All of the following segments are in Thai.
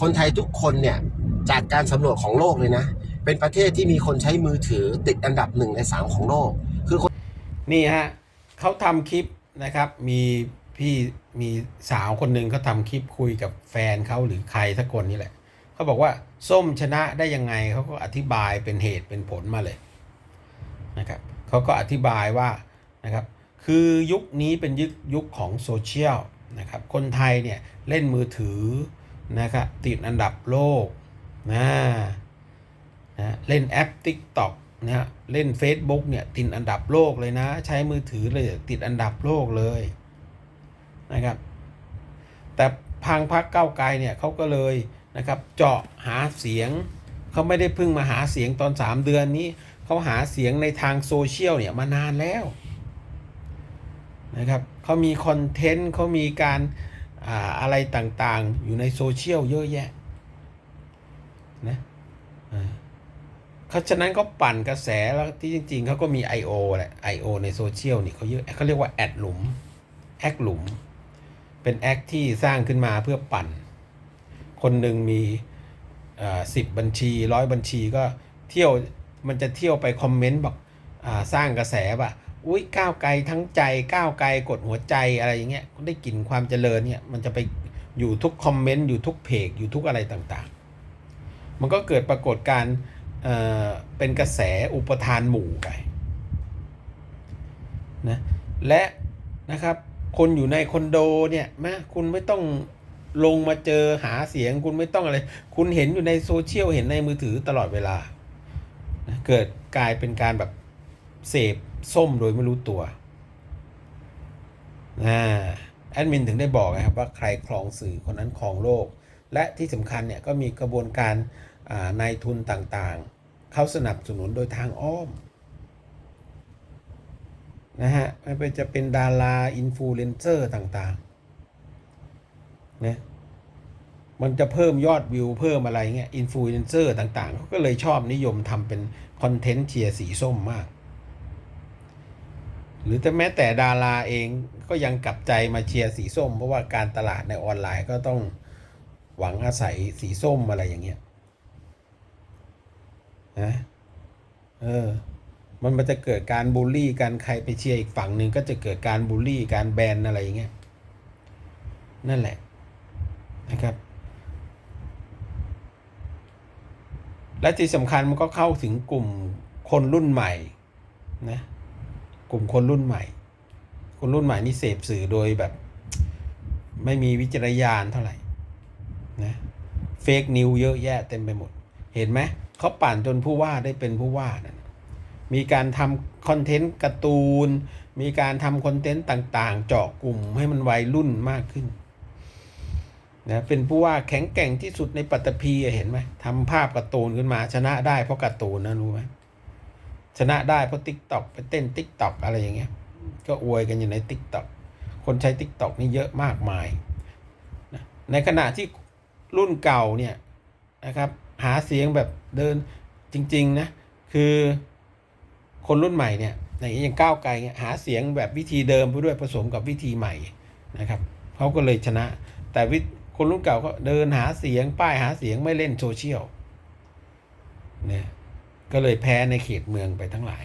คนไทยทุกคนเนี่ยจากการสำรวจของโลกเลยนะ เป็นประเทศที่มีคนใช้มือถือติดอันดับหนึ่งในสามของโลก คือคนนี่ฮะเขาทำคลิปนะครับ มีพี่มีสาวคนหนึ่งเขาทำคลิปคุยกับแฟนเขาหรือใครสักคนนี่แหละเขาบอกว่าส้มชนะได้ยังไงเขาก็อธิบายเป็นเหตุเป็นผลมาเลยนะครับเขาก็อธิบายว่านะครับคือยุคนี้เป็นยุคยุคของโซเชียลนะครับคนไทยเนี่ยเล่นมือถือ นะครับติดอันดับโลกนะนะเล่นแอป TikTok นะฮะเล่น Facebook เนี่ยติดอันดับโลกเลยนะ ใช้มือถือเลยติดอันดับโลกเลยนะครับ แต่พังพักเก้าไกลเนี่ยเขาก็เลยนะครับเจาะหาเสียงเขาไม่ได้เพิ่งมาหาเสียงตอน 3 เดือนนี้เขาหาเสียงในทางโซเชียลเนี่ยมานานแล้วนะครับเขามีคอนเทนต์เขามีการ อะไรต่างๆ อยู่ในโซเชียลเยอะแยะนะเขาฉะนั้นเขาปั่นกระแสแล้วที่จริง ๆเขาก็มี I.O. แหละ I.O. ในโซเชียลนี่เขาเยอะเขาเรียกว่าแอดหลุมแอคหลุม เป็นแอคที่สร้างขึ้นมาเพื่อปั่น คนหนึ่งมีสิบบัญชีร้อยบัญชีก็เที่ยวมันจะเที่ยวไปคอมเมนต์บอกอสร้างกระแสว่า อุ้ยก้าวไกลทั้งใจก้าวไกลกดหัวใจอะไรอย่างเงี้ยได้กลิ่นความเจริญเนี่ยมันจะไปอยู่ทุกคอมเมนต์อยู่ทุกเพจอยู่ทุกอะไรต่างๆ มันก็เกิดปรากฏการ์เเป็นกระแสอุปทานหมู่ไปนะและนะครับคนอยู่ในคอนโดเนี่ยแม้คุณไม่ต้องลงมาเจอหาเสียงคุณไม่ต้องอะไร คุณเห็นอยู่ในโซเชียลเห็นในมือถือตลอดเวลานะเกิดกลายเป็นการแบบเสพ ส้มโดยไม่รู้ตัวนะแอดมินถึงได้บอกนะครับว่าใครครองสื่อคนนั้นครองโลก และที่สำคัญเนี่ยก็มีกระบวนการนายทุนต่างๆ เขาสนับสนุนโดยทางอ้อมนะฮะไม่ว่าจะเป็นดาราอินฟลูเอนเซอร์ต่างๆนะมันจะเพิ่มยอดวิวเพิ่มอะไรเงี้ยอินฟลูเอนเซอร์ต่างๆเขาก็เลยชอบนิยมทำเป็นคอนเทนต์เชียร์สีส้มมาก หรือแต่แม้แต่ดาราเองก็ยังกลับใจมาเชียร์สีส้ม เพราะว่าการตลาดในออนไลน์ก็ต้องหวังอาศัยสีส้มอะไรอย่างเงี้ยนะเออ มันมันจะเกิดการบูลลี่กันใครไปเชียร์อีกฝั่งหนึ่งก็จะเกิดการบูลลี่การแบนอะไรอย่างเงี้ยนั่นแหละนะครับ และที่สำคัญมันก็เข้าถึงกลุ่มคนรุ่นใหม่นะ กลุ่มคนรุ่นใหม่ คนรุ่นใหม่นี่เสพสื่อโดยแบบ ไม่มีวิจารณญาณเท่าไหร่นะเฟกนิวเยอะแยะเต็มไปหมด เห็นไหมเขาปั่นจนผู้ว่าได้เป็นผู้ว่านั่นมีการทำคอนเทนต์การ์ตูน มีการทำคอนเทนต์ต่างๆ เจาะกลุ่มให้มันวัยรุ่นมากขึ้นนะเป็นผู้ว่าแข็งแกร่งที่สุดในปัตตภีเห็นไหมทำภาพการ์ตูนขึ้นมาชนะได้เพราะการ์ตูนนะรู้ไหม ชนะได้เพราะ t ิ k t o k ไปเต้น t ิ k t o k อกอะไรอย่างเงี้ย ก็อวยกันอยู่ใน t ิ k t o k คนใช้ t ิ k t o k นี่เยอะมากมายนะในขณะที่รุ่นเก่าเนี่ยนะครับ หาเสียงแบบเดินจริง ๆ นะ คือคนรุ่นใหม่เนี่ยอย่างก้าวไกลเนี่ยหาเสียงแบบวิธีเดิมไปด้วยผสมกับวิธีใหม่นะครับเขาก็เลยชนะ แต่วิคนรุ่นเก่าก็เดินหาเสียงป้ายหาเสียงไม่เล่นโซเชียลเนี่ย ก็เลยแพ้ในเขตเมืองไปทั้งหลาย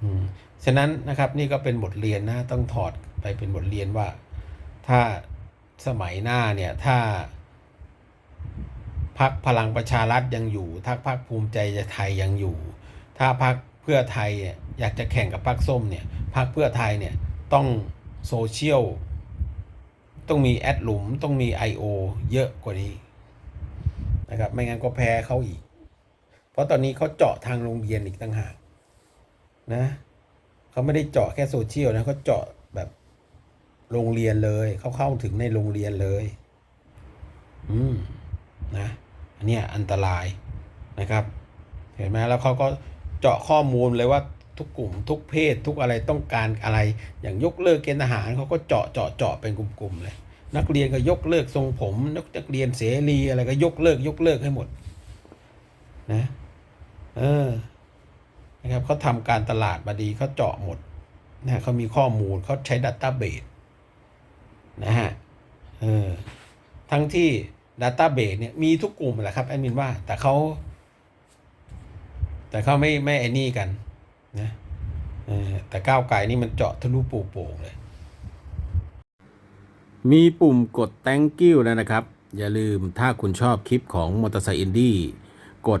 อืมฉะนั้นนะครับนี่ก็เป็นบทเรียนนะต้องถอดไปเป็นบทเรียนว่า ถ้าสมัยหน้าเนี่ยถ้าพักพลังประชารัฐยังอยู่ ถ้าพักภูมิใจไทยยังอยู่ ถ้าพักเพื่อไทยอยากจะแข่งกับพักส้มเนี่ยพักเพื่อไทยเนี่ยต้องโซเชียลต้องมีแอดหลุมต้องมี I.O. เยอะกว่านี้นะครับไม่งั้นก็แพ้เขาอีก ราะตอนนี้เขาเจาะทางโรงเรียนอีกต่างหากนะเขาไม่ได้เจาะแค่โซเชียลนะเขาเจาะแบบโรงเรียนเลยเขาเข้าถึงในโรงเรียนเลย อืมนะอันเนี้ยอันตรายนะครับ เห็นไหมแล้วเขาก็เจาะข้อมูลเลยว่าทุกกลุ่ม ทุกเพศทุกอะไรต้องการอะไร อย่างยกเลิกเกณฑ์ทหารเขาก็เจาะเจาะเจาะเป็นกลุ่มๆเลย นักเรียนก็ยกเลิกทรงผมนักนักเรียนเสรีอะไรก็ยกเลิกยกเลิกให้หมด นะ เออนะครับเขาทำการตลาดมาดีเขาเจาะหมดนะเขามีข้อมูลเขาใช้ดัตต้าเบสนะฮะเออทั้งที่ Database เนี่ยมีทุกกลุ่มแหละครับแอดมินว่าแต่เขาแต่เขาไม่ไม่ไอ้นี่กันนะออแต่ก้าวไกลนี่มันเจาะทะลุปูโป่งเลย มีปุ่มกด thank you แล้วนะครับ อย่าลืมถ้าคุณชอบคลิปของมอเตอร์ไซค์อินดี้กด